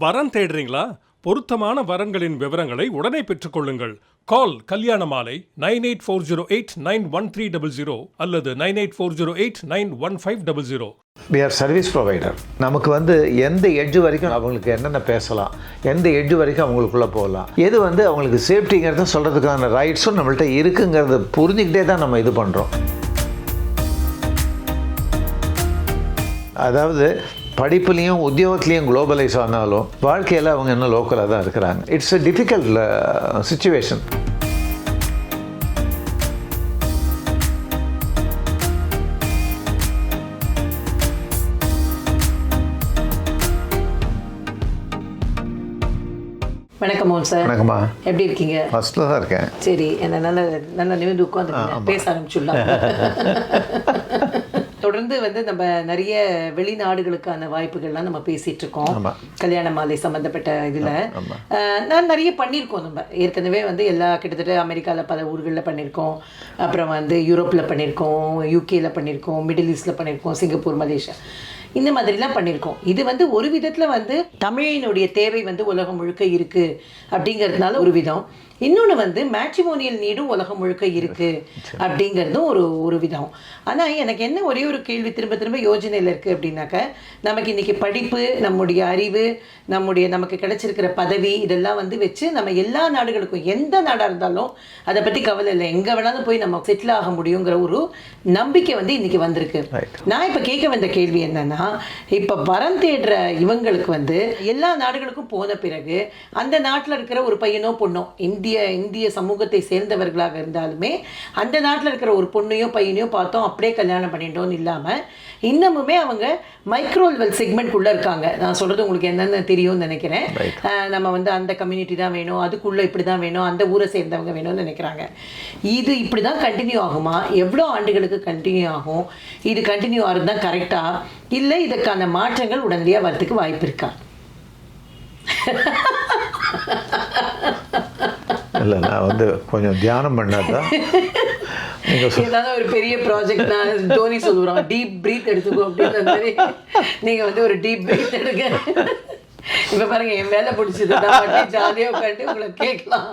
வரன் தேடுறீங்களா? பொருத்தமான வரன்களின் விவரங்களை உடனே பெற்றுக்கொள்ளுங்கள். Call Kalyana Maalai nine eight four zero eight nine one three double zero அல்லது nine eight four zero eight nine one five double zero. We are service provider நமக்கு வந்து எந்த எட்ஜ் வரைக்கும் அவங்களுக்கு என்னென்ன பேசலாம் எந்த எட்ஜ் வரைக்கும் அவங்களுக்குள்ளே போகலாம் எது வந்து அவங்களுக்கு சேஃப்டிங்கிறத சொல்கிறதுக்கான ரைட்ஸும் நம்மள்ட்ட இருக்குங்கிறத புரிஞ்சுக்கிட்டே தான் நம்ம இது பண்ணுறோம் அதாவது படிப்புலேயும் உத்தியோகத்துலேயும் குளோபலைஸ் ஆனாலும் வாழ்க்கையில் அவங்க இன்னும் லோக்கலாக தான் இருக்கிறாங்க. இட்ஸ் a டிஃபிகல்ட் சுச்சுவேஷன் வணக்கம் மோகன் சார். வணக்கம்மா. எப்படி இருக்கீங்க? ஃபஸ்ட்டில் தான் இருக்கேன். சரி என்ன நல்ல நல்ல நிமிர்ந்து உட்காந்து பேச ஆரம்பிச்சுடலாம். தொடர்ந்து வந்து நம்ம நிறைய வெளிநாடுகளுக்கான வாய்ப்புகள்லாம் நம்ம பேசிட்டு இருக்கோம். கல்யாண மாலை சம்பந்தப்பட்ட இதுல. நான் நிறைய பண்ணியிருக்கோம் நம்ம. ஏற்கனவே வந்து எல்லா கிட்டத்தட்ட அமெரிக்கால பல ஊர்களில் பண்ணியிருக்கோம். அப்புறம் வந்து யூரோப்ல பண்ணியிருக்கோம் யூகேல பண்ணியிருக்கோம் மிடில் ஈஸ்ட்ல பண்ணியிருக்கோம் சிங்கப்பூர் மலேசியா இந்த மாதிரிலாம் பண்ணியிருக்கோம். இது வந்து ஒரு விதத்தில் வந்து தமிழினுடைய தேவை வந்து உலகம் முழுக்க இருக்கு அப்படிங்கிறதுனால ஒரு விதம். இன்னொன்று வந்து மேட்ரிமோனியல் நீடும் உலகம் முழுக்க இருக்கு அப்படிங்கிறதும் ஒரு ஒரு விதம். ஆனால் எனக்கு என்ன ஒரே ஒரு கேள்வி திரும்ப திரும்ப யோஜனையில் இருக்குது அப்படின்னாக்க நமக்கு இன்னைக்கு படிப்பு நம்முடைய அறிவு நம்முடைய நமக்கு கிடைச்சிருக்கிற பதவி இதெல்லாம் வந்து வச்சு நம்ம எல்லா நாடுகளுக்கும் எந்த நாடாக இருந்தாலும் அதை பற்றி கவலை இல்லை. எங்கே வேணாலும் போய் நம்ம செட்டில் ஆக முடியுங்கிற ஒரு நம்பிக்கை வந்து இன்னைக்கு வந்திருக்கு. நான் இப்போ கேட்க வந்த கேள்வி என்னன்னா இப்போ வரம் தேடுற இவங்களுக்கு வந்து எல்லா நாடுகளுக்கும் போன பிறகு அந்த நாட்டில் இருக்கிற ஒரு பையனோ பொண்ணோ இந்திய இந்திய சமூகத்தை சேர்ந்தவர்களாக இருந்தாலுமே அந்த நாட்டில் இருக்கிற ஒரு பொண்ணையோ பையனையோ பார்த்தோம் அப்படியே கல்யாணம் பண்ணிட்டோம்னு இல்லாமல் இன்னமுமே அவங்க மைக்ரோவெல் செக்மெண்ட்குள்ளே இருக்காங்க. நான் சொல்கிறது உங்களுக்கு என்னென்னு தெரியும்னு நினைக்கிறேன். நம்ம வந்து அந்த கம்யூனிட்டி தான் வேணும் அதுக்குள்ளே இப்படி தான் வேணும் அந்த ஊரை சேர்ந்தவங்க வேணும்னு நினைக்கிறாங்க. இது இப்படி தான் கண்டினியூ ஆகுமா? எவ்வளோ ஆண்டுகளுக்கு கண்டினியூ ஆகும்? இது கண்டினியூ ஆகிறது தான் கரெக்டாக இல்லை இதற்கான மாற்றங்கள் உடனடியாக வரதுக்கு வாய்ப்பு இருக்கா? இல்லை நான் வந்து கொஞ்சம் தியானம் பண்ணால் தான் நீங்கள் ஏதாவது ஒரு பெரிய ப்ராஜெக்ட் நான் தோனி சொல்லுறோம் டீப் பிரீத் எடுத்துக்கோ அப்படின்ற மாதிரி நீங்க வந்து ஒரு டீப் பிரீத் எடுக்க இப்ப பாருங்க என் வேலை பிடிச்சது நான் மட்டும் ஜாலியா உட்காந்து உங்களை கேட்கலாம்.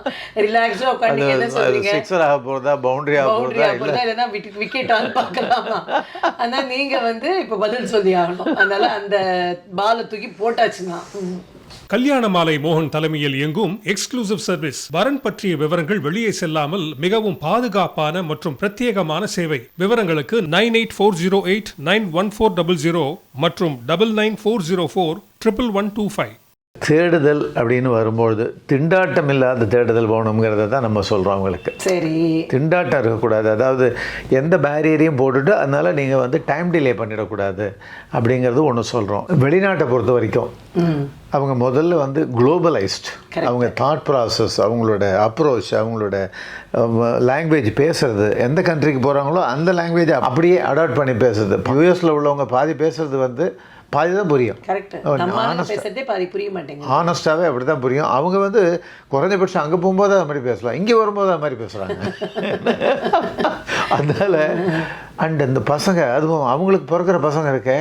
ரிலாக்ஸா உட்காந்து என்ன அது சொல்றீங்க? சிக்ஸர் ஆக போகிறதா பவுண்டரி ஆக போகிறதா இல்லை. அப்படிதான் இல்லைன்னா விக்கெட்டான்னு பார்க்கலாமா? ஆனா நீங்க வந்து இப்ப பதில் சொல்லி ஆகணும். அதனால அந்த பாலை தூக்கி போட்டாச்சுன்னா. கல்யாண மாலை மோகன் தலைமையில் இயங்கும் எக்ஸ்க்ளூசிவ் சர்வீஸ் வரன் பற்றிய விவரங்கள் வெளியே செல்லாமல் மிகவும் பாதுகாப்பான மற்றும் பிரத்யேகமான சேவை. விவரங்களுக்கு nine eight four zero eight nine one four double zero மற்றும் double nine four zero four triple one two five தேடுதல் அப்படின்னு வரும்பொழுது திண்டாட்டம் இல்லாத தேடுதல் போகணுங்கிறத தான் நம்ம சொல்கிறோம் அவங்களுக்கு. சரி. திண்டாட்டம் இருக்கக்கூடாது. அதாவது எந்த பேரியரையும் போட்டுட்டு அதனால நீங்கள் வந்து டைம் டிலே பண்ணிடக்கூடாது அப்படிங்கிறது ஒன்று சொல்கிறோம் வெளிநாட்டை பொறுத்த வரைக்கும் அவங்க முதல்ல வந்து குளோபலைஸ்ட் அவங்க தாட் ப்ராசஸ் அவங்களோட அப்ரோச் அவங்களோட லாங்குவேஜ் பேசுறது எந்த கண்ட்ரிக்கு போகிறாங்களோ அந்த லாங்குவேஜ் அப்படியே அடாப்ட் பண்ணி பேசுறது. யூஎஸில் உள்ளவங்க பாதி பேசுறது வந்து பாதி தான் புரியும் ஆனஸ்டாகவே அப்படி தான் புரியும். அவங்க வந்து குறைஞ்சபட்சம் அங்கே போகும்போது அது மாதிரி பேசலாம். இங்கே வரும்போது அது மாதிரி பேசுகிறாங்க அதனால் அண்ட் இந்த பசங்க அதுவும் அவங்களுக்கு பிறக்கிற பசங்க இருக்க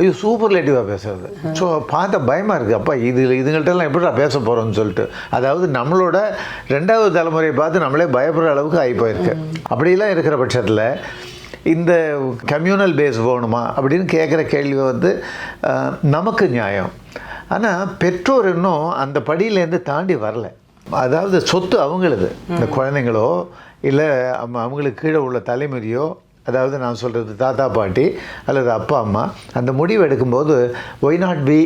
ஐயோ சூப்பர்லேட்டிவாக பேசுறது. ஸோ பார்த்த பயமாக இருக்குது அப்பா இது இதுங்கள்ட்டெல்லாம் எப்படிடா பேச போகிறோம்னு சொல்லிட்டு. அதாவது நம்மளோட ரெண்டாவது தலைமுறையை பார்த்து நம்மளே பயப்படுற அளவுக்கு ஆகி போயிருக்கு. அப்படிலாம் இருக்கிற பட்சத்தில் இந்த கம்யூனல் பேஸ் வேணுமா அப்படின்னு கேட்குற கேள்வி வந்து நமக்கு நியாயம். ஆனால் பெற்றோர் இன்னும் அந்த படியிலேருந்து தாண்டி வரல. அதாவது சொத்து அவங்களுது. இந்த குழந்தைங்களோ இல்லை அவங்களுக்கு கீழே உள்ள தலைமுறையோ அதாவது நான் சொல்கிறது தாத்தா பாட்டி அல்லது அப்பா அம்மா அந்த முடிவு எடுக்கும்போது why not be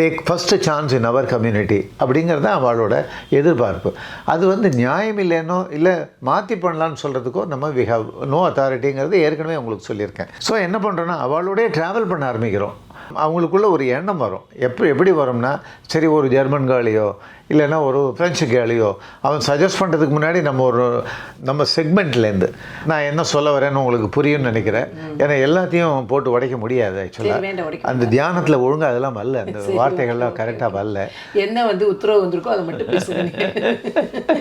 take first chance in our community அப்படிங்கிறது தான் அவளோட எதிர்பார்ப்பு. அது வந்து நியாயம் இல்லைன்னோ இல்லை மாற்றி பண்ணலான்னு சொல்கிறதுக்கோ நம்ம வி ஹவ் நோ அத்தாரிட்டிங்கிறது ஏற்கனவே உங்களுக்கு சொல்லியிருக்கேன். ஸோ என்ன பண்ணுறோன்னா அவளோடய ட்ராவல் பண்ண ஆரம்பிக்கிறோம். அவங்களுக்குள்ள ஒரு எண்ணம் வரும். எப்படி எப்படி வரும்னா சரி ஒரு ஜெர்மன் காலியோ இல்லைன்னா ஒரு ஃப்ரெஞ்சு கேளியோ அவன் சஜஸ்ட் பண்ணுறதுக்கு முன்னாடி நம்ம ஒரு நம்ம செக்மெண்ட்லேருந்து நான் என்ன சொல்ல வரேன்னு உங்களுக்கு புரியும்னு நினைக்கிறேன். ஏன்னா எல்லாத்தையும் போட்டு உடைக்க முடியாது ஆக்சுவலாக அந்த தியானத்தில் ஒழுங்கா அதெல்லாம் வரல. அந்த வார்த்தைகள்லாம் கரெக்டாக வரல. என்ன வந்து உத்தரவு வந்திருக்கோ அதை மட்டும்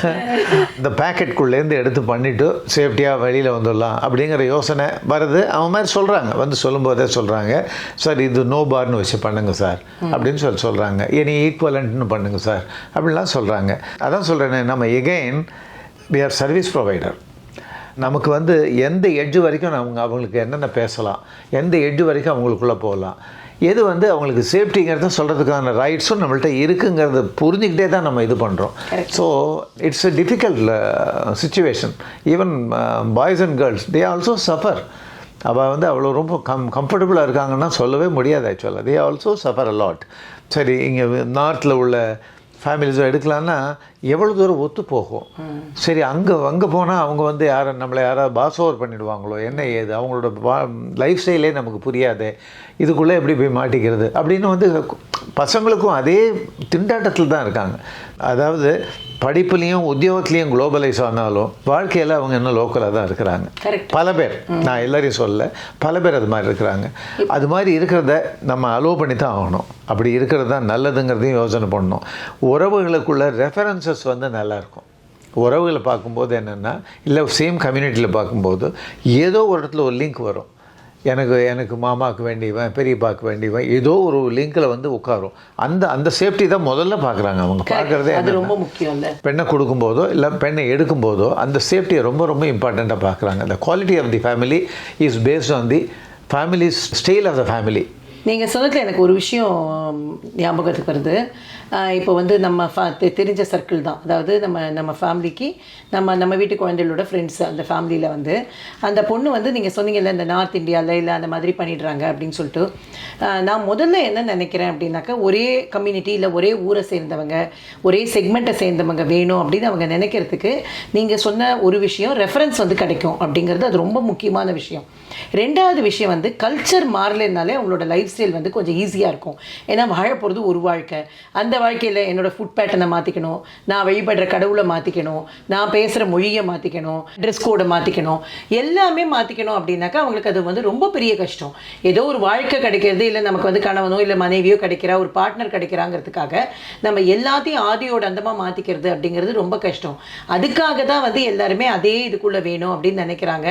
இந்த பேக்கெட்குள்ளேருந்து எடுத்து பண்ணிவிட்டு சேஃப்டியாக வெளியில் வந்துடலாம் அப்படிங்கிற யோசனை வருது. அவன் மாதிரி சொல்கிறாங்க வந்து சொல்லும்போதே சொல்கிறாங்க சார் இது நோ பார்னு வச்சு பண்ணுங்கள் சார் அப்படின்னு சொல்லி சொல்கிறாங்க இனி ஈக்குவலண்ட்னு பண்ணுங்கள் சார் அப்படின்லாம் சொல்கிறாங்க அதான் சொல்கிறேனே நம்ம again we are service provider நமக்கு வந்து எந்த எட்ஜு வரைக்கும் அவங்க அவங்களுக்கு என்னென்ன பேசலாம் எந்த எட்ஜு வரைக்கும் அவங்களுக்குள்ளே போகலாம் எது வந்து அவங்களுக்கு சேஃப்டிங்கிறத சொல்கிறதுக்கான ரைட்ஸும் நம்மள்ட்ட இருக்குங்கிறத புரிஞ்சுக்கிட்டே தான் நம்ம இது பண்ணுறோம் so it's a difficult situation even boys and girls they also suffer அவள் வந்து அவ்வளோ ரொம்ப கம் கம்ஃபர்டபுளாக இருக்காங்கன்னா சொல்லவே முடியாது ஆக்சுவலாக தே ஆல்சோ சஃபர் அலாட் சரி இங்கே நார்த்தில் உள்ள ஃபேமிலிஸும் எடுக்கலான்னா எவ்வளோ தூரம் ஒத்து போகும்? சரி அங்கே அங்கே போனால் அவங்க வந்து யாரை நம்மளை யாராவது பாஸ் ஓவர் பண்ணிடுவாங்களோ? என்ன ஏது? அவங்களோட லைஃப் ஸ்டைலே நமக்கு புரியாது. இதுக்குள்ளே எப்படி போய் மாட்டிக்கிறது? அப்படின்னு வந்து பசங்களுக்கும் அதே திண்டாட்டத்தில் தான் இருக்காங்க. அதாவது படிப்புலேயும் உத்தியோகத்துலேயும் குளோபலைஸ் ஆனாலும் வாழ்க்கையில் அவங்க இன்னும் லோக்கலாக தான் இருக்கிறாங்க. பல பேர் நான் எல்லாரையும் சொல்ல பல பேர் அது மாதிரி இருக்கிறாங்க. அது மாதிரி இருக்கிறத நம்ம அலோவ் பண்ணி தான் ஆகணும். அப்படி இருக்கிறது தான் நல்லதுங்கிறதையும் யோசனை பண்ணணும். உறவுகளுக்குள்ள ரெஃபரன்சஸ் வந்து நல்லாயிருக்கும் உறவுகளை பார்க்கும்போது என்னென்னா இல்லை சேம் கம்யூனிட்டியில் பார்க்கும்போது ஏதோ ஒரு இடத்துல ஒரு லிங்க் வரும். எனக்கு எனக்கு மாமாவுக்கு வேண்டியவன் பெரியப்பாக்கு வேண்டியவன் ஏதோ ஒரு லிங்கில் வந்து உட்காரும். அந்த அந்த சேஃப்டி தான் முதல்ல பார்க்குறாங்க அவங்க. பார்க்குறதே அது ரொம்ப முக்கியம் இல்லை பெண்ணை கொடுக்கும்போதோ இல்லை பெண்ணை எடுக்கும்போதோ அந்த சேஃப்டியை ரொம்ப ரொம்ப இம்பார்ட்டண்ட்டாக பார்க்குறாங்க. The quality of the family is based on the families style of the family நீங்கள் சொன்னதில் எனக்கு ஒரு விஷயம் ஞாபகத்துக்கு வருது. இப்போ வந்து நம்ம ஃப தெரிஞ்ச சர்க்கிள் தான். அதாவது நம்ம நம்ம ஃபேமிலிக்கு நம்ம நம்ம வீட்டு குழந்தைகளோட ஃப்ரெண்ட்ஸ் அந்த ஃபேமிலியில் வந்து அந்த பொண்ணு வந்து நீங்கள் சொன்னீங்கல்ல இந்த நார்த் இந்தியாவில் இல்லை அந்த மாதிரி பண்ணிடுறாங்க அப்படின்னு சொல்லிட்டு. நான் முதல்ல என்ன நினைக்கிறேன் அப்படின்னாக்கா ஒரே கம்யூனிட்டி இல்லை ஒரே ஊரை சேர்ந்தவங்க ஒரே செக்மெண்ட்டை சேர்ந்தவங்க வேணும் அப்படின்னு அவங்க நினைக்கிறதுக்கு நீங்கள் சொன்ன ஒரு விஷயம் ரெஃபரன்ஸ் வந்து கிடைக்கும் அப்படிங்கிறது அது ரொம்ப முக்கியமான விஷயம். ரெண்டாவது விஷயம் வந்து கல்ச்சர் மாறலைனாலே அவங்களோட லைஃப் ஸ்டைல் வந்து கொஞ்சம் ஈஸியாக இருக்கும். ஏன்னா வாழ போகிறது ஒரு வாழ்க்கை. அந்த வாழ்க்கையில் என்னோட ஃபுட் பேட்டர்னை மாற்றிக்கணும் நான் வழிபடுற கடவுளை மாற்றிக்கணும் நான் பேசுகிற மொழியை மாற்றிக்கணும் ட்ரெஸ் கோடை மாற்றிக்கணும் எல்லாமே மாற்றிக்கணும் அப்படின்னாக்கா அவங்களுக்கு அது வந்து ரொம்ப பெரிய கஷ்டம். ஏதோ ஒரு வாழ்க்கை கிடைக்கிறது இல்லை நமக்கு வந்து கணவனோ இல்லை மனைவியோ கிடைக்கிறா ஒரு பார்ட்னர் கிடைக்கிறாங்கிறதுக்காக நம்ம எல்லாத்தையும் ஆதியோட அந்தமாக மாற்றிக்கிறது அப்படிங்கிறது ரொம்ப கஷ்டம். அதுக்காக தான் வந்து எல்லாருமே அதே இதுக்குள்ளே வேணும் அப்படின்னு நினைக்கிறாங்க.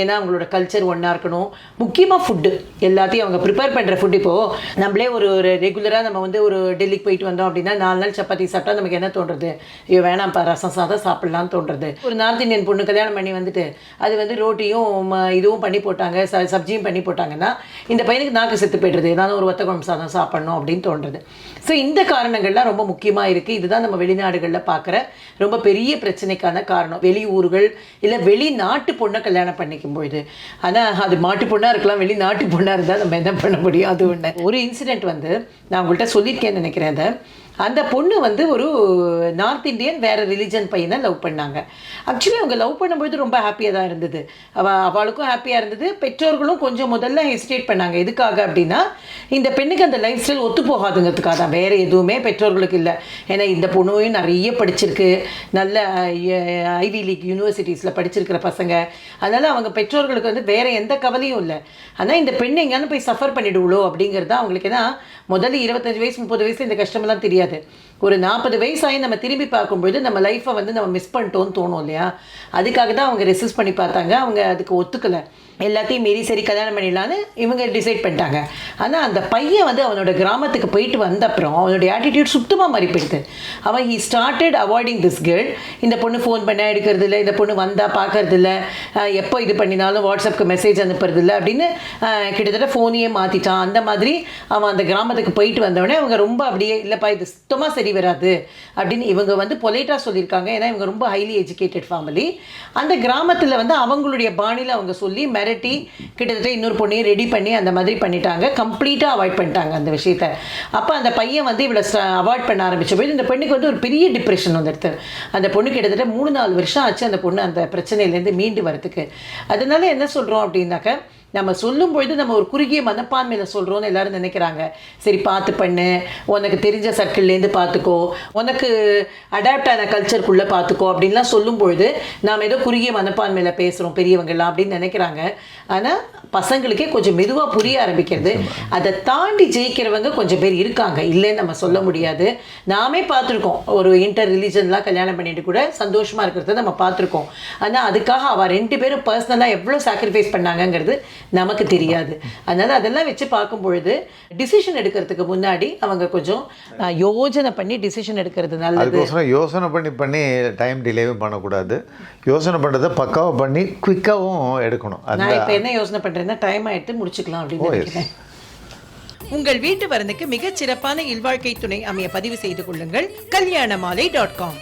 ஏன்னா அவங்களோட கல்ச்சர் ஒன்றா இருக்கணும். முக்கியமாக ஃபுட்டு எல்லாத்தையும் அவங்க ப்ரிப்பேர் பண்ணுற ஃபுட் இப்போது நம்மளே ஒரு ஒரு ரெகுலராக நம்ம வந்து ஒரு டெல்லிக்கு போயிட்டு வந்தோம் அப்படின்னா நாலு நாள் சப்பாத்தி சாப்பிட்டா நமக்கு என்ன தோன்றது? ஐயோ வேணாம்ப்பா ரசம் சாதம் சாப்பிட்லான்னு தோன்றது. ஒரு நார்த் இந்தியன் பொண்ணு கல்யாணம் பண்ணி வந்துட்டு அது வந்து ரோட்டியும் ம, இதுவும் பண்ணி போட்டாங்க ச சப்ஜியும் பண்ணி போட்டாங்கன்னா இந்த பையனுக்கு நாக்கு செத்து போய்டுறது. ஏதாவது ஒரு ஒத்த குழம்பு சாதம் சாப்பிட்ணும் அப்படின்னு தோன்றது. ஸோ இந்த காரணங்கள்லாம் ரொம்ப முக்கியமாக இருக்குது இதுதான் நம்ம வெளிநாடுகளில் பார்க்குற ரொம்ப பெரிய பிரச்சனைக்கான காரணம். வெளியூர்கள் இல்லை வெளிநாட்டு பொண்ணை கல்யாணம் பண்ணிக்கும் பொழுது. ஆனால் அது மாட்டு பொண்ணாக இருக்கலாம் வெளிநாட்டு பொண்ணாக இருந்தால் நம்ம என்ன பண்ண முடியும்? அது ஒன்று ஒரு இன்சிடெண்ட் வந்து நான் உங்கள்கிட்ட சொல்லியிருக்கேன்னு நினைக்கிறேன் அதை. அந்த பொண்ணு வந்து ஒரு நார்த் இந்தியன் வேறு ரிலிஜன் பையனை லவ் பண்ணாங்க. ஆக்சுவலி அவங்க லவ் பண்ணும்பொழுது ரொம்ப ஹாப்பியாக தான் இருந்தது. அவ அவளுக்கும் ஹாப்பியாக இருந்தது. பெற்றோர்களும் கொஞ்சம் முதல்ல ஹெசிடேட் பண்ணாங்க. எதுக்காக அப்படின்னா இந்த பெண்ணுக்கு அந்த லைஃப் ஸ்டைல் ஒத்து போகாதுங்கிறதுக்காக தான். வேறு எதுவுமே பெற்றோர்களுக்கு இல்லை. ஏன்னா இந்த பொண்ணுவையும் நிறைய படிச்சிருக்கு. நல்ல ஐவி லீக் யூனிவர்சிட்டிஸில் படிச்சிருக்கிற பசங்க. அதனால் அவங்க பெற்றோர்களுக்கு வந்து வேறு எந்த கவலையும் இல்லை. ஆனால் இந்த பெண் எங்கேயானு போய் சஃபர் பண்ணிவிடுவோ அப்படிங்கிறது தான் அவங்களுக்கு. ஏன்னா முதல்ல இருபத்தஞ்சு வயசு முப்பது வயசு இந்த கஷ்டமெல்லாம் தெரியாது. easier than ஒரு நாற்பது வயசாகி நம்ம திரும்பி பார்க்கும்பொழுது நம்ம லைஃப்பை வந்து நம்ம மிஸ் பண்ணிட்டோம்னு தோணும் இல்லையா? அதுக்காக தான் அவங்க ரெசிஸ்ட் பண்ணி பார்த்தாங்க. அவங்க அதுக்கு ஒத்துக்கலை. எல்லாத்தையும் மீறி சரி கல்யாணம் பண்ணிடலான்னு இவங்க டிசைட் பண்ணிட்டாங்க. ஆனால் அந்த பையன் வந்து அவனோட கிராமத்துக்கு போயிட்டு வந்த அப்புறம் அவனுடைய ஆட்டிடியூட் சுத்தமாக மாறி போயிடுது. அவன் he started avoiding this girl இந்த பொண்ணு ஃபோன் பண்ண எடுக்கிறது இல்லை இந்த பொண்ணு வந்தால் பார்க்கறது இல்லை. எப்போ இது பண்ணினாலும் வாட்ஸ்அப்புக்கு மெசேஜ் அனுப்புறது இல்லை அப்படின்னு கிட்டத்தட்ட ஃபோனையே மாற்றிட்டான் அந்த மாதிரி அவன் அந்த கிராமத்துக்கு போயிட்டு வந்தவொடனே அவங்க ரொம்ப அப்படியே இல்லைப்பா இது சுத்தமாக சரி வராது அப்படின்னு இவங்க வந்து பொலைட்டாக சொல்லியிருக்காங்க. ஏன்னா இவங்க ரொம்ப ஹைலி எஜுகேட்டட் ஃபேமிலி அந்த கிராமத்தில் வந்து அவங்களுடைய பாணியில் அவங்க சொல்லி மிரட்டி கிட்டத்தட்ட இன்னொரு பொண்ணையும் ரெடி பண்ணி அந்த மாதிரி பண்ணிட்டாங்க. கம்ப்ளீட்டாக அவாய்ட் பண்ணிட்டாங்க அந்த விஷயத்த. அப்போ அந்த பையன் வந்து இவளை அவாய்ட் பண்ண ஆரம்பித்த போது இந்த பெண்ணுக்கு வந்து ஒரு பெரிய டிப்ரெஷன் வந்துடுது. அந்த பொண்ணு கிட்டத்தட்ட மூணு நாலு வருஷம் ஆச்சு அந்த பொண்ணு அந்த பிரச்சனையிலேருந்து மீண்டு வரதுக்கு அதனால என்ன சொல்கிறோம் அப்படின்னாக்க நம்ம சொல்லும் பொழுது நம்ம ஒரு குறுகிய மனப்பான்மையில சொல்றோம்னு எல்லாரும் நினைக்கிறாங்க. சரி பார்த்து பண்ணு. உனக்கு தெரிஞ்ச சர்க்கிள்லேருந்து பார்த்துக்கோ. உனக்கு அடாப்ட் ஆன கல்ச்சருக்குள்ளே பார்த்துக்கோ அப்படின்லாம் சொல்லும் பொழுது நாம் ஏதோ குறுகிய மனப்பான்மையில பேசுகிறோம் பெரியவங்கலாம் அப்படின்னு நினைக்கிறாங்க. ஆனால் பசங்களுக்கே கொஞ்சம் மெதுவாக புரிய ஆரம்பிக்கிறது. அதை தாண்டி ஜெயிக்கிறவங்க கொஞ்சம் பேர் இருக்காங்க. இல்லைன்னு நம்ம சொல்ல முடியாது. நாமே பார்த்துருக்கோம். ஒரு இன்டர் ரிலீஜன்லாம் கல்யாணம் பண்ணிட்டு கூட சந்தோஷமா இருக்கிறத நம்ம பார்த்துருக்கோம். ஆனால் அதுக்காக அவ ரெண்டு பேரும் பர்சனலாக எவ்வளோ சாக்ரிஃபைஸ் பண்ணாங்கங்கிறது நமக்கு தெரியாது. அதனால அதெல்லாம் வச்சு பார்க்கும் பொழுது டிசிஷன் எடுக்கிறதுக்கு முன்னாடி அவங்க கொஞ்சம் யோஜனை பண்ணி டிசிஷன் எடுக்கிறது நல்லது. யோசனை பண்ணி பண்ணி டைம் டிலேவும் பண்ணக்கூடாது. யோசனை பண்ணுறதை பக்காவாக பண்ணி குயிக்காகவும் எடுக்கணும். நான் இப்போ என்ன யோசனை பண்றேன்னா டைம் ஆயிட்டு முடிச்சுக்கலாம் அப்படின்னு. நினைக்கிறேன். உங்கள் வீட்டு வரனுக்கு மிகச் சிறப்பான இல்வாழ்க்கை துணை அமைய பதிவு செய்து கொள்ளுங்கள். கல்யாண மாலை டாட் காம்